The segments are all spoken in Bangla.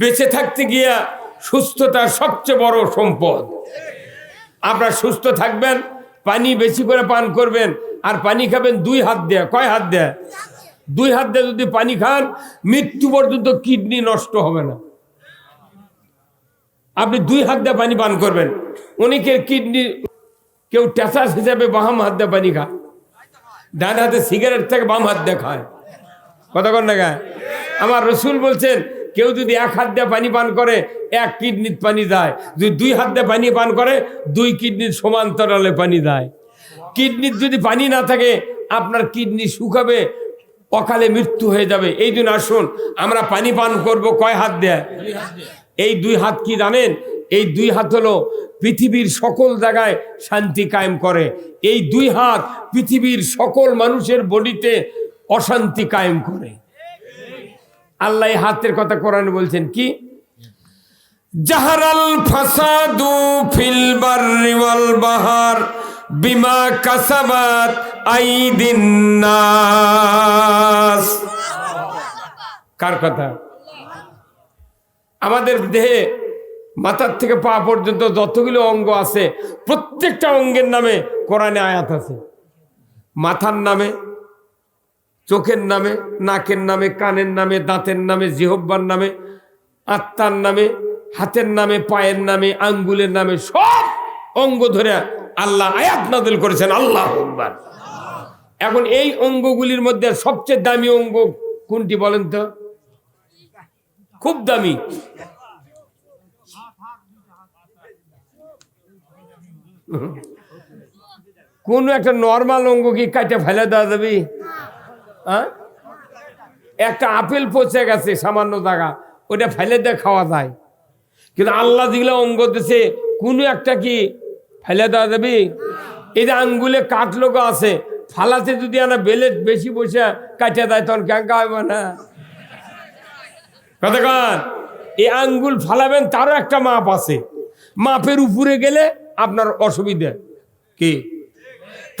বেঁচে থাকতে গিয়া সুস্থতার সবচেয়ে বড় সম্পদ। আপনার সুস্থ থাকবেন, পানি বেশি করে পান করবেন, আর পানি খাবেন দুই হাত দেয়া। কয় হাত দেয়া? দুই হাত দিয়ে যদি পানি খান, মৃত্যু পর্যন্ত কিডনি নষ্ট হবে না। আপনি দুই হাত দিয়ে পানি পান করবেন। অনেকের কিডনি কেউ ট্যাসাস হিসাবে বাম হাত দিয়ে পানি খায়। ডান হাতে সিগারেট থেকে বাম হাত দিয়ে খায়। কতক্ষণ না গায়? আমার রসুল বলছেন কেউ যদি এক হাত দিয়ে পানি পান করে, এক কিডনির পানি দেয় যদি দুই হাত দিয়ে পানি পান করে, দুই কিডনির সমান্তরালে পানি দেয় কিডনির যদি পানি না থাকে, আপনার কিডনি শুকাবে, অকালে মৃত্যু হয়ে যাবে। এই জন্য আসুন, আমরা পানি পান করব কয় হাত দেয়? এই দুই হাত কি জানেন? এই দুই হাত হলো পৃথিবীর সকল জায়গায় শান্তি কায়েম করে। এই দুই হাত পৃথিবীর সকল মানুষের বডিতে অশান্তি কায়েম করে। আল্লাহ হাতের কথা কোরআনে বলছেন কি? জাহারাল ফাসাদু ফিল বাররি ওয়াল বাহার বিমা কাসাবাত আইদিন নাস। কার কথা? আমাদের দেহে মাথার থেকে পা পর্যন্ত যতগুলো অঙ্গ আছে, প্রত্যেকটা অঙ্গের নামে কোরআনে আয়াত আছে। মাথার নামে চোখের নামে, নাকের নামে, কানের নামে, দাঁতের নামে জিহব্বার নামে, আত্মার নামে, হাতের নামে, পায়ের নামে, আঙ্গুলের নামে, সব অঙ্গ ধরে আল্লাহ আয়াত নাদল করেছেন, আল্লাহ। এখন এই অঙ্গগুলির মধ্যে সবচেয়ে দামি অঙ্গ কোনটি বলেন তো? খুব দামি। কোন একটা নর্মাল অঙ্গ কি কাটে ফেলে দেওয়া যাবে? হ্যাঁ? একটা আপেল পচে গেছে সামান্য জায়গা ওটা ফেলে দিয়ে খাওয়া যায়। কিন্তু আল্লাহ যেগুলো অঙ্গ দিছে, কোনো একটা কি ফেলে দেওয়া যাবে? এই যে আঙ্গুলে কাটলো গো আছে, ফালাতে যদি আনা বেলে বেশি বসে কাটে দেয়, তখন ক্যাঙ্কা হবে না। কতক্ষণ এই আঙ্গুল ফালাবেন, তারও একটা মাপ আছে। মাপের উপরে গেলে আপনার অসুবিধা। কি?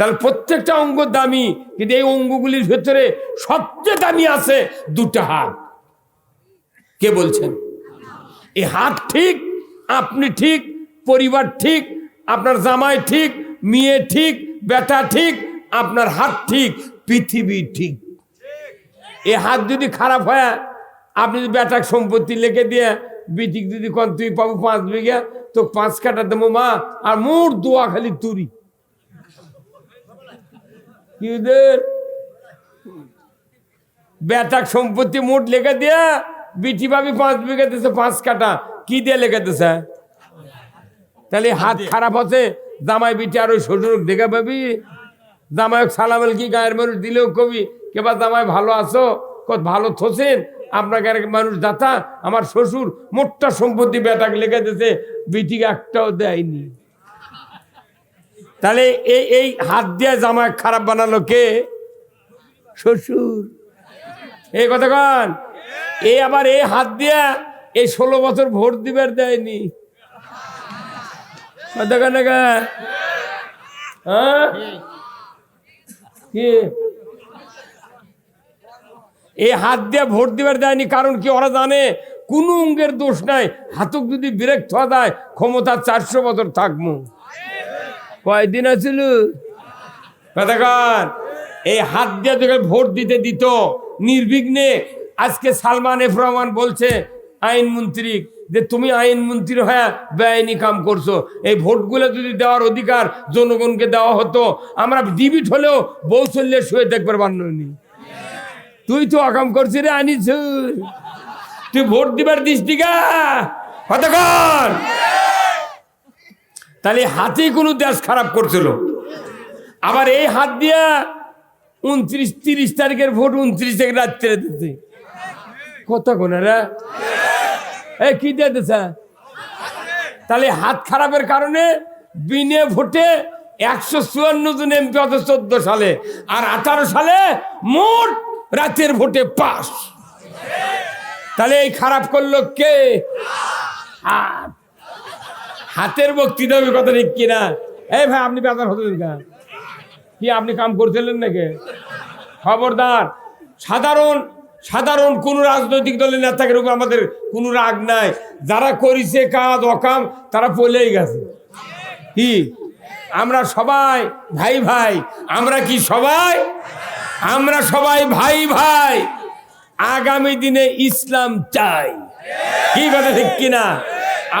তাহলে প্রত্যেকটা অঙ্গ দামি, কিন্তু এই অঙ্গগুলির ভেতরে সবচেয়ে দামি আছে দুটা হাত। কে বলছেন? এই হাত ঠিক, আপনি ঠিক, পরিবার ঠিক, আপনার জামাই ঠিক, মেয়ে ঠিক, বেটা ঠিক, আপনার হাত ঠিক, পৃথিবী ঠিক। এই হাত যদি খারাপ হয়, আপনি যদি বেটার সম্পত্তি লিখে দিয়ে বিটিক যদি কন তুই পাবো পাঁচ বিঘা, তো পাঁচ কাটা দেবো মা, আর মোর দোয়া খালি তুরি। কি ওদের বেটাক সম্পত্তি মোট লেখা দিয়া বিটি ভাবি পাঁচ বিঘা দিছে, পাঁচ কাটা কি দিয়ে লেখা দিছে? তাহলে হাত খারাপ হচ্ছে জামাই বিটি আর ওই শ্বশুর দেখে পাবি। জামাই সালাম কি গায়ের মানুষ দিলেও কবি কেবা জামাই ভালো আছো, কত ভালো থসেন, আপনাকে আর মানুষ দাতা, আমার শ্বশুর মোটটা সম্পত্তি বেটাকে লেখা দিছে, বিটিকে একটাও দেয়নি। তাহলে এই এই হাত দিয়ে জামা খারাপ বানালো কে? শ্বশুর। এই কথা কন। এই আবার এই হাত দিয়া এই ষোলো বছর ভোট দিবার দেয়নি। হ্যাঁ? এই হাত দিয়ে ভোট দিবার দেয়নি, কারণ কি ওরা জানে কোন অঙ্গের দোষ নাই। হাতক যদি বিরেক থা দেয় ক্ষমতা চারশো বছর থাকব কয়দিন আছিল? এই হাত দিয়ে তোকে ভোট দিতে দিত, নির্বিঘ্নে। আজকে সালমান এফ রহমান বলছে আইনমন্ত্রী যে তুমি আইনমন্ত্রী হয়ে বেআইনি কাম করছ। এই ভোটগুলো যদি দেওয়ার অধিকার জনগণকে দেওয়া হতো, আমরা ডিবিট হলেও বৌসল্যে শুয়ে দেখবার বান্নি তুই তো অকাম করছি রে, আনিস। তুই ভোট দিবার দিস টিকা কতক্ষণ তাহলে হাতেই কোনো দেশ খারাপ করছিল। আবার এই হাত দিয়া উনত্রিশ, তিরিশ তারিখের ভোট উনত্রিশ তারিখ রাত্রে দিতে। কত কোনারা এই কি দিয়ে তাহলে হাত খারাপের কারণে বিনে ভোটে একশো চুয়ান্ন জন এমপি হতো চোদ্দ সালে। আর আঠারো সালে মোট রাতের ভোটে পাস তাহলে এই খারাপ করল কে? হাত হাতের বক্তৃতা হবে কথা ঠিক কিনা? এই ভাই, আপনি বেজার হতেন কা কি আপনি কাম করছিলেন নাকি? খবরদার। সাধারণ সাধারণ কোন রাজনৈতিক দলের নেতাকে উপর আমাদের কোনো রাগ নাই। যারা করেছে কাজ, অকাম, তারা পলেই গেছে। কি? আমরা সবাই ভাই ভাই। আমরা কি সবাই? আমরা সবাই ভাই ভাই। আগামী দিনে ইসলাম চাই। কি কথা ঠিক কিনা?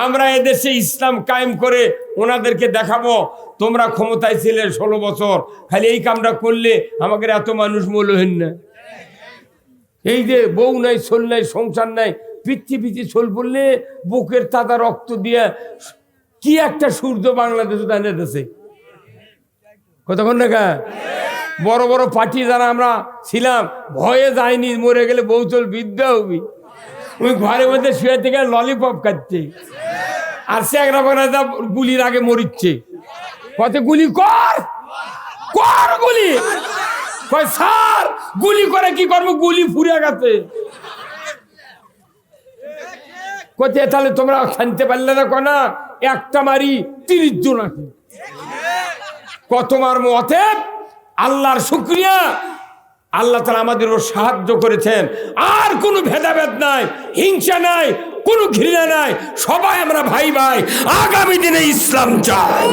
আমরা এদেশে ইসলাম কায়েম করে ওনাদেরকে দেখাবো, তোমরা ক্ষমতায় ছিলে ষোলো বছর, খালি এই কামটা করলে আমাকে এত মানুষ মূল্যহীন না। এই যে বউ নাই সোল নাই, সংসার নাই, পিচ্ছি পিচ্ছি সোল পড়লে বুকের তাজা রক্ত দিয়ে কি একটা সূর্য বাংলাদেশ দাঁড়িয়ে দেশে কতক্ষণ দেখা বড় বড় পার্টি যারা আমরা ছিলাম, ভয়ে যায়নি, মরে গেলে বউ চল বিদ্যা হবি। ওই ঘরের মধ্যে শুয়ে থেকে ললিপপ খাচ্ছে। আর সে যা গুলির আগে মরিচ্ছে। কত গুলি? কর! কর গুলি! কয়, স্যার, গুলি করে কি করব? গুলি ফুরে গেছে। কোথায় তাহলে তোমরা শানতে পারলে না কনা? একটা মারি তিরিশ জন কত মার মতে আল্লাহর শুক্রিয়া। আল্লাহ তালা আমাদেরও সাহায্য করেছেন। আর কোনো ভেদাভেদ নাই, হিংসা নাই, কোনো ঘৃণা নাই। সবাই আমরা ভাই ভাই আগামী দিনে ইসলাম চাই।